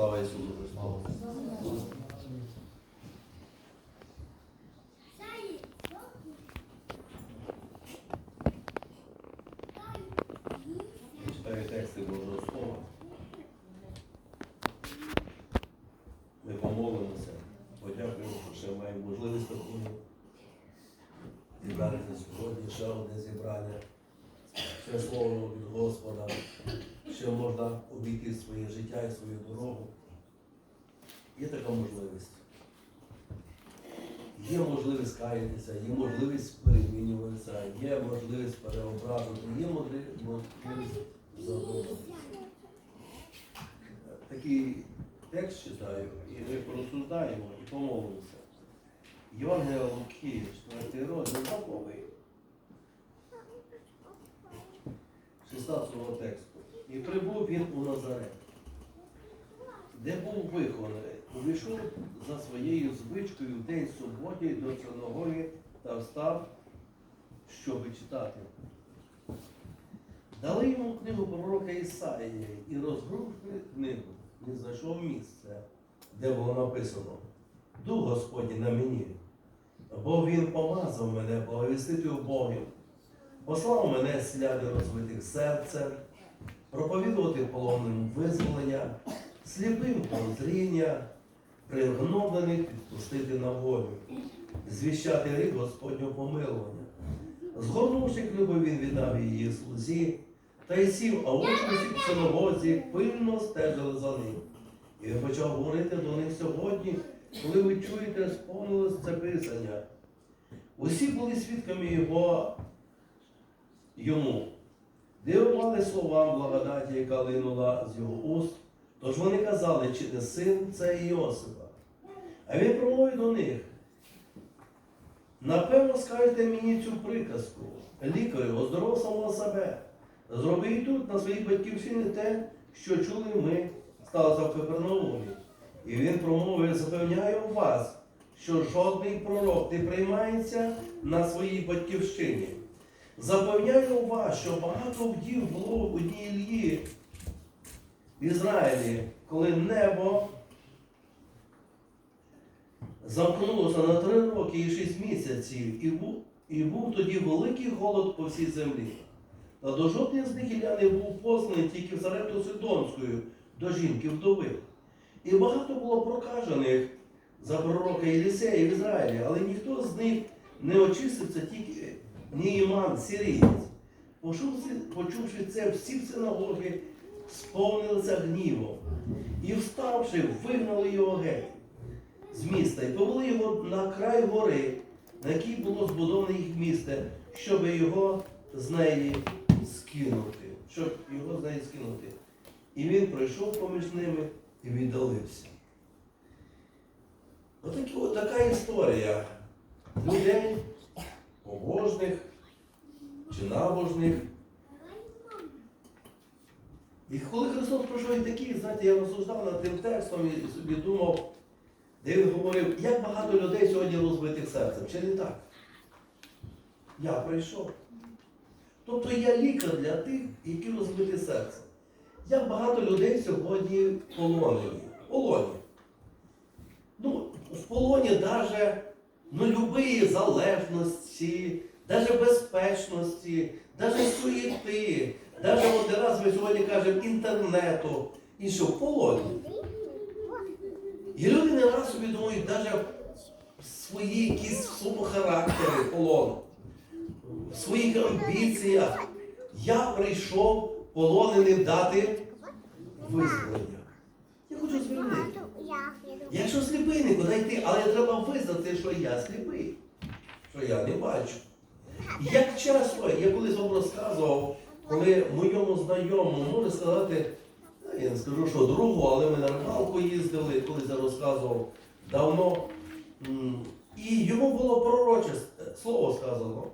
Слава Ісусу Христу! Читаю тексти Божого Слова. Ми помолимося, подякуємо, що ще маємо можливість таку зібратися сьогодні, ще одне зібрання, ще слово від Господа, ще можна обійти своє життя і свою дорогу. Є така можливість. Є можливість каятися, є можливість перемінюватися, є можливість переобразити, є можливість можливість. Такий текст читаю, і ми порозсуждаємо і помолимося. Євангелія Луки, 4 розділ знаковий. 16 тексту. І прибув він у Назарет, де був вихований, увійшов за своєю звичкою в день суботі до синагоги та встав, щоби читати. Дали йому книгу пророка Ісаїї і розгрузили книгу, не знайшов місце, де було написано Дух Господній на мені, бо Він помазав мене благовістити убогим, послав мене сляди розвитих серцем, проповідувати полонним визволення, сліпим прозріння, пригноблених відпустити на волю, звіщати рік Господнього помилування. Згорнувши книгу, він віддав її слузі, та й сів, а очі в синагозі пильно стежили за ним. І він почав говорити до них сьогодні, коли ви чуєте, сповнилось це писання. Усі були свідками його йому, дивували словам благодаті, яка линула з його уст. Тож вони казали, чи не син це Іосифа. А він промовив до них. Напевно, скажете мені цю приказку. Лікарю, оздоров самого себе. Зроби і тут на своїй батьківщині те, що чули ми, сталося в Капернаумі. І він промовив, запевняю вас, що жодний пророк не приймається на своїй батьківщині. Запевняю вас, що багато вдів було в одній Ілії в Ізраїлі, коли небо замкнулося на три роки і шість місяців, і був, і був тоді великий голод по всій землі. Та до жодних з них Ілля не був посланий тільки в Зарепто Сидонською до жінки вдови. І багато було прокажених за пророка Єлісея в Ізраїлі, але ніхто з них не очистився, тільки Ніїман, сирієць. Почувши, почувши це, всі синагоги сповнилися гнівом. І вставши, вигнали його геть з міста і повели його на край гори, на якій було збудоване їх місце, щоб його з неї скинути. Щоб його з неї скинути. І він пройшов поміж ними і віддалився. Така історія людей, побожних чи набожних. І коли Христос пройшов і такий, знаєте, я розсуждав над тим текстом і собі думав, де він говорив, як багато людей сьогодні розбитих серцем, чи не так? Я прийшов. Тобто я лікар для тих, які розбиті серцем. Як багато людей сьогодні полонені. Полоні. Ну, в полоні навіть ну, любої залежності, навіть безпечності, навіть суєти, навіть от раз ми сьогодні кажемо інтернету і що в полоні. І люди не раз собі думають, навіть свої якісь своєму полон, в своїх амбіціях. Я прийшов полоненим дати визволення. Якщо сліпий нікуди йти, але треба визнати, що я сліпий, що я не бачу. Як часто, я колись вам розказував, коли моєму знайомому, можу сказати, я не скажу, що другу, але ми на рибалку їздили, колись я розказував давно. І йому було пророче слово сказано,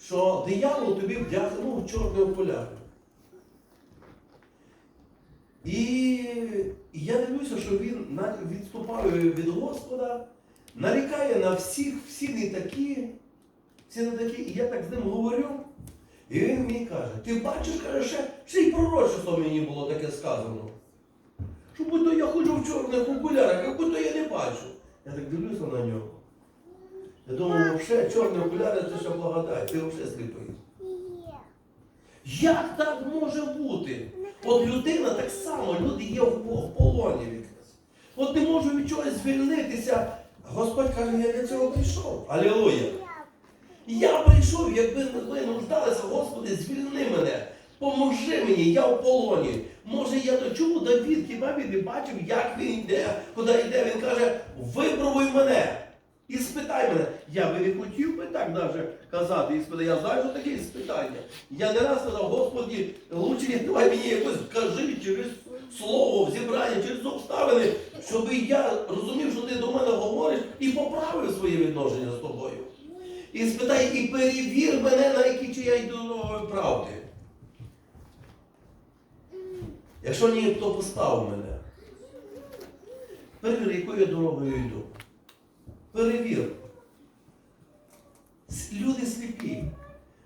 що диявол тобі вдягнув чорний окуляр. І я дивлюся, що він відступає від Господа, нарікає на всіх, всі не такі, всі не такі. І я так з ним говорю. І він мені каже, ти бачиш, каже, ще, ще й пророчество мені було таке сказано. що будь-то я ходжу в чорних окулярах, як будь-то я не бачу. Я так дивлюся на нього. Я думаю, взагалі, чорні окуляри це ще благодать, ти взагалі сліпий. Як так може бути? От людина так само, люди є в полоні якраз. От не можу від чогось звільнитися. Господь каже, я для цього прийшов. Алілуя. Я прийшов, якби ви нуждалися, Господи, звільни мене, поможи мені, я в полоні. Може, я то чому Давід, хіба він не бачив, як він йде, куди йде, він каже, випробуй мене. І спитай мене. Я би не хотів би так навіть казати, і. Я знаю, що таке іспитання. Я не раз сказав, Господі, лучше давай мені якось кажи через слово в зібранні, через обставини, щоб я розумів, що ти до мене говориш і поправив своє відношення з тобою. І спитай, і перевір мене, на якій чи я йду дорогою правди. Якщо ні, то постав мене. Перевір, якою я дорогою йду. Перевір. Люди сліпі.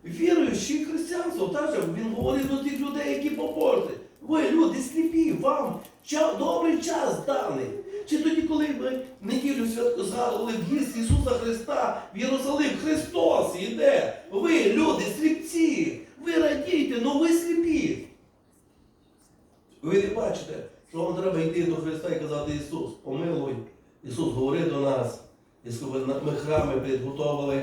Віруючи християнство, теж він говорить до тих людей, які побожні. Ви, люди сліпі, вам ча- добрий час даний. Чи тоді, коли ми неділю святку згадували в'їзд Ісуса Христа в Єрусалим, Христос іде. Ви, люди, сліпці, ви радійте, але ви сліпі. Ви не бачите, що вам треба йти до Христа і казати Ісус, помилуй. Ісус говорив до нас. Ми храми підготовили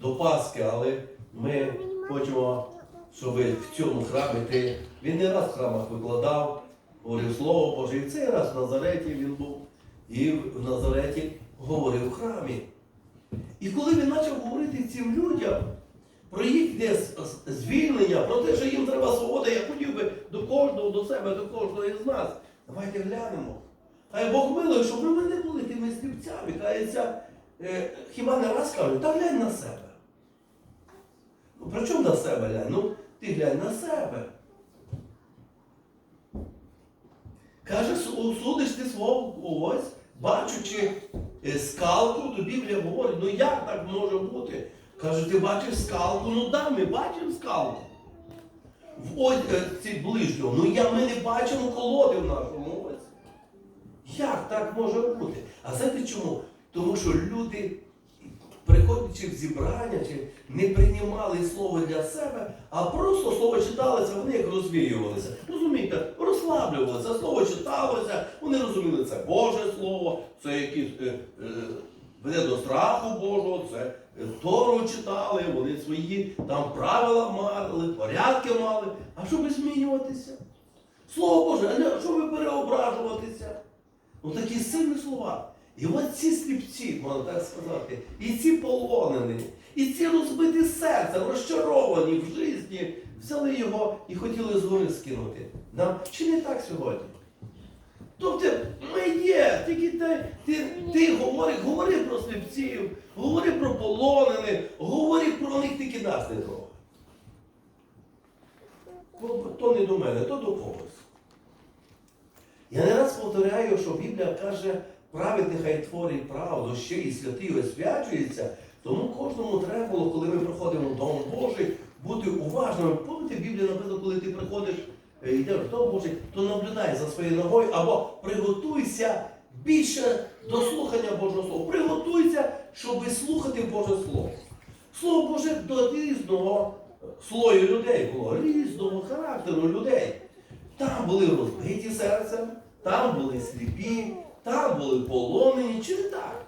до Пасхи, але ми хочемо, щоб в цьому храмі ти. Він не раз в храмах викладав, говорив Слово Боже. І цей раз в Назареті він був. І в Назареті говорив в храмі. І коли він почав говорити цим людям про їхнє звільнення, про те, що їм треба свобода, я хотів би до кожного, до себе, до кожного із нас. Давайте глянемо. Хай Бог милує, щоб ми не були тими слівцями. Кається, хіба не раз кажуть, та глянь на себе. Ну, при чому на себе глянь? Ну, ти глянь на себе. Каже, судиш ти свого ось, бачучи е, скалку, то Біблія говорить, ну як так може бути? Каже, ти бачиш скалку, ну да, ми бачимо скалку. В ось е, ближнього, ну я, ми не бачимо колоди в нашому оці. Як так може бути? А знаєте чому? Тому що люди, приходячи в зібрання, чи не приймали слово для себе, а просто слово читалося, вони як розвіювалися. Розумієте, розслаблювалися, слово читалося, вони розуміли, це Боже Слово, це якісь е, е, веде до страху Божого, це е, Тору читали, вони свої там правила мали, порядки мали. А щоб змінюватися? Слово Боже, а що ви переображуватися? Ну такі сильні слова. І от ці сліпці, можна так сказати, і ці полонені, і ці розбиті серцем, розчаровані в житті, взяли його і хотіли з гори скинути. Нам чи не так сьогодні? Тобто ми є, тільки ти, ти, ти говори, говори про сліпців, говори про полонених, говори про них тільки нас не трогай. То не до мене, то до когось. Я не раз повторяю, що Біблія каже, праведний хай творить правду, ще і святий освячується. Тому кожному треба було, коли ми приходимо в Дом Божий, бути уважними. Пам'ятаєте, Біблія написано, коли ти приходиш, е, йдеш в Дом Божий, то наблюдай за своєю ногою або приготуйся більше до слухання Божого Слова. Приготуйся, щоб слухати Боже Слово. Слово Боже до різного слою людей було, різного характеру людей. Там були розбиті серцем, там були сліпі, там були полонені, чи не так?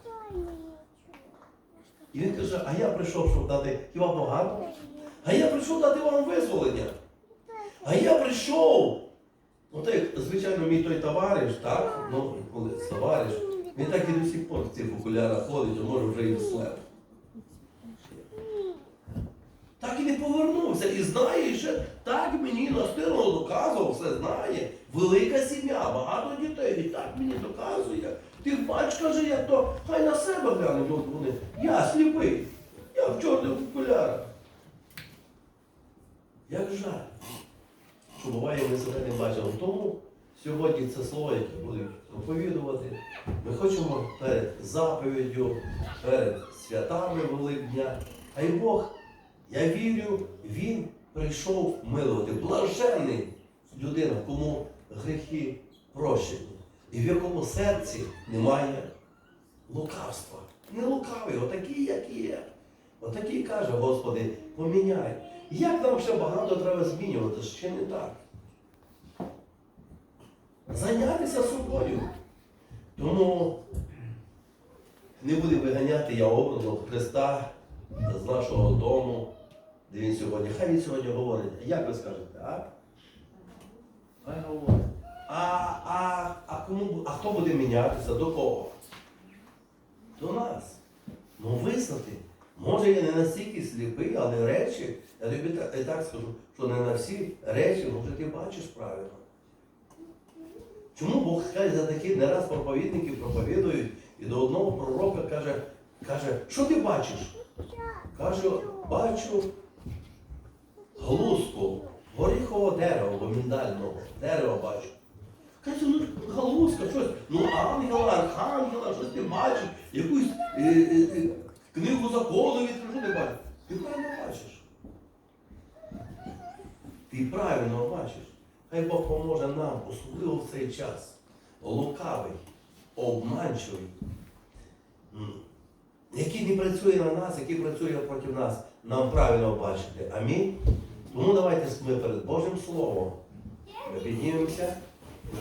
І він каже, а я прийшов, щоб дати хіба погано? А я прийшов дати вам визволення. А я прийшов. Ну так, звичайно, мій той товариш, так? Ну, коли товариш, він так і до сих пор в цих окулярах ходить, а може вже і слеп. Так і не повернувся. І знає, що так мені настирно доказував, все знає. Велика сім'я, багато дітей. І так мені доказує. Ти бач, каже, як то хай на себе гляне тут вони. Я сліпий. Я в чорних окулярах. Як жаль, що буває, ми себе не бачимо. Тому сьогодні це слово, яке будуть проповідувати. Ми хочемо перед заповіддю, перед святами Великдня. А й Бог, я вірю, Він прийшов милувати. Блаженний людина, кому гріхи прощені. і в якому серці немає лукавства. Не лукавий, отакий, як є. Отакий каже, Господи, поміняй. Як нам ще багато треба змінювати, ще не так. Зайнятися собою. Тому не буде виганяти я образом Христа з нашого дому, де він сьогодні. Хай він сьогодні говорить. Як ви скажете, а? Хай говорить. А, а, а, кому, а хто буде мінятися? До кого? До нас. Ну визнати. Може я не настільки сліпий, але речі, я тобі так, і так скажу, що не на всі речі, може ти бачиш правильно. Чому Бог хай за такі не раз проповідники проповідують і до одного пророка каже, каже, що ти бачиш? Каже, бачу глузку, горіхового дерева, або міндального дерева бачу. Каже, ну галузка, щось, ну ангела, архангела, щось ти бачиш, якусь е, е, е, книгу закону що ти бачиш? Ти правильно бачиш. Ти правильно бачиш. Хай Бог поможе нам, особливо в цей час. Лукавий, обманчивий, який не працює на нас, який працює проти нас, нам правильно бачити. Амінь. Тому давайте ми перед Божим Словом. Піднімемося.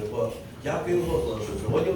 Ми Господу, що сьогодні